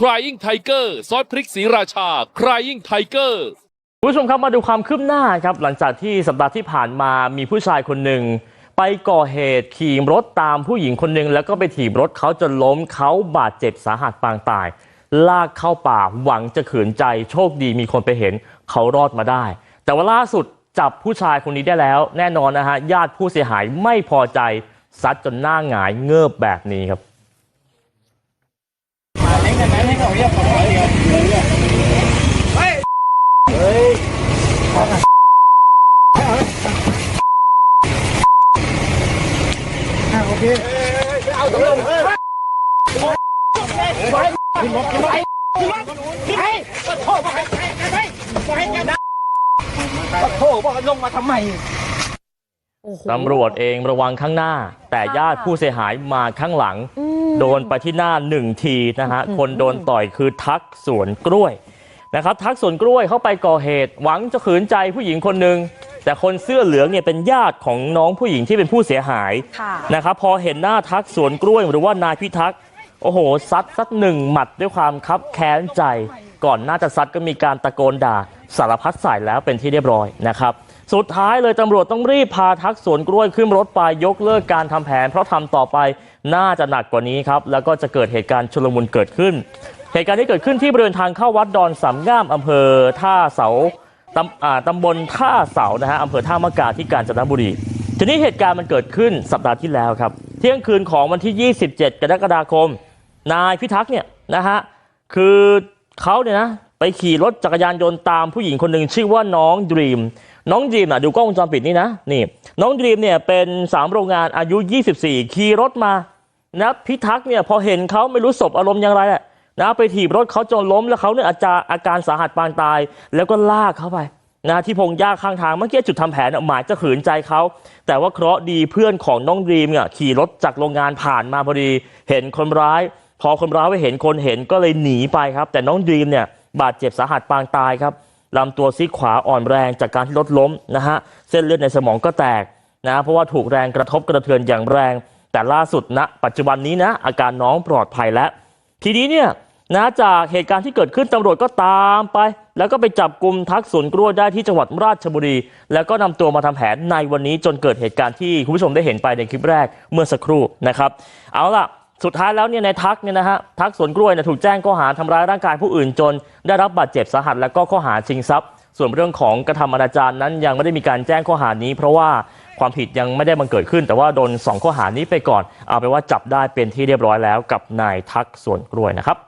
Crying Tiger ซอสพริกสีราชา Crying Tiger คุณผู้ชมครับมาดูความคืบหน้าครับหลังจากที่สัปดาห์ที่ผ่านมามีผู้ชายคนหนึ่งไปก่อเหตุขี่รถตามผู้หญิงคนหนึ่งแล้วก็ไปถีบรถเขาจนล้มเขาบาดเจ็บสาหัสปางตาย ลากเข้าป่าหวังจะขืนใจโชคดีมีคนไปเห็นเขารอดมาได้ แต่ว่าล่าสุดจับผู้ชายคนนี้ได้แล้ว แน่นอนนะฮะญาติผู้เสียหายไม่พอใจซัดจนหน้าหงายเงือบแบบนี้ครับ โทษบอกลงมาทำไม ตำรวจเองระวังข้างหน้า แต่ญาติผู้เสียหายมาข้างหลัง โดนไปที่หน้าหนึ่งทีนะฮะคนโดนต่อยคือทักสวนกล้วยนะครับทักสวนกล้วยเข้าไปก่อเหตุหวังจะขืนใจผู้หญิงคนหนึ่งแต่คนเสื้อเหลืองเนี่ยเป็นญาติของน้องผู้หญิงที่เป็นผู้เสียหายค่ะนะครับพอเห็นหน้าทักสวนกล้วยหรือว่านายพิทักษ์โอ้โหซัดสักหนึ่งหมัดด้วยความคับแค้นใจ ก่อนหน้าจะซัดก็มีการตะโกนด่าสารพัดใส่แล้วเป็นที่เรียบร้อยนะครับ สุดท้ายเลยตำรวจต้องรีบพาทักสวนกล้วยขึ้นรถไปยกเลิกการทำแผน เพราะทำต่อไปน่าจะหนักกว่านี้ครับ แล้วก็จะเกิดเหตุการณ์ชุลมุนเกิดขึ้น เหตุการณ์ที่เกิดขึ้นที่บริเวณทางเข้าวัดดอนสามง่ามอำเภอท่าเสาตำอ่าตำบลท่าเสานะฮะอำเภอท่ามะกาที่กาญจนบุรีทีนี้เหตุการณ์มันเกิดขึ้นสัปดาห์ที่แล้วครับ เที่ยงคืนของวันที่ 27 กรกฎาคม นายพิทักษ์เนี่ยนะฮะคือเขาเนี่ยนะไปขี่รถจักรยานยนต์ตามผู้หญิงคนหนึ่งชื่อว่าน้องดรีม น้องดรีมอะดูกล้องวงจรปิดนี่นะนี่ น้องดรีมเนี่ยเป็นสามโรงงานอายุ 24 ขี่รถมานะพิทักษ์เนี่ยพอเห็นเขาไม่รู้สบอารมณ์อย่างไรแหละนะไปถีบรถเขาจนล้มแล้วเขาเนี่ยอาจารอาการสาหัสปางตาย แล้วก็ลากเขาไปนะที่พงหญ้าข้างทางเมื่อกี้จุดทำแผนหมายจะขืนใจเขา แต่ว่าเคราะห์ดีเพื่อนของน้องดรีมเนี่ยขี่รถจากโรงงานผ่านมาพอดีเห็นคนร้าย พอคนร้ายไปเห็นคนเห็นก็เลยหนีไปครับ แต่น้องดรีมเนี่ยบาดเจ็บสาหัสปางตายครับ ลำตัวซีขวาอ่อนแรงจากการที่รถล้มนะฮะเส้นเลือดในสมองก็แตกนะเพราะว่าถูกแรงกระทบกระเทือนอย่างแรง แต่ล่าสุดณปัจจุบันนี้นะอาการน้องปลอดภัยแล้ว ทีนี้เนี่ยนะจากเหตุการณ์ที่เกิดขึ้นตำรวจก็ตามไป แล้วก็ไปจับกลุ่มทักสวนกล้วยได้ที่จังหวัดราชบุรี แล้วก็นำตัวมาทำแผนในวันนี้จนเกิดเหตุการณ์ที่คุณผู้ชมได้เห็นไปในคลิปแรกเมื่อสักครู่นะครับ เอาล่ะ สุดท้ายแล้วเนี่ยในทักเนี่ยนะฮะทักสวนกล้วยเนี่ยถูกแจ้งข้อหาทำร้ายร่างกายผู้อื่นจน ได้รับบาดเจ็บสาหัสแล้วก็ข้อหาชิงทรัพย์ ส่วนเรื่องของกระทำอนาจารนั้นยังไม่ได้มีการแจ้งข้อหานี้ เพราะว่าความผิดยังไม่ได้บังเกิดขึ้น แต่ว่าโดนสองข้อหานี้ไปก่อน เอาไปว่าจับได้เป็นที่เรียบร้อยแล้วกับนายทักสวนกล้วยนะครับ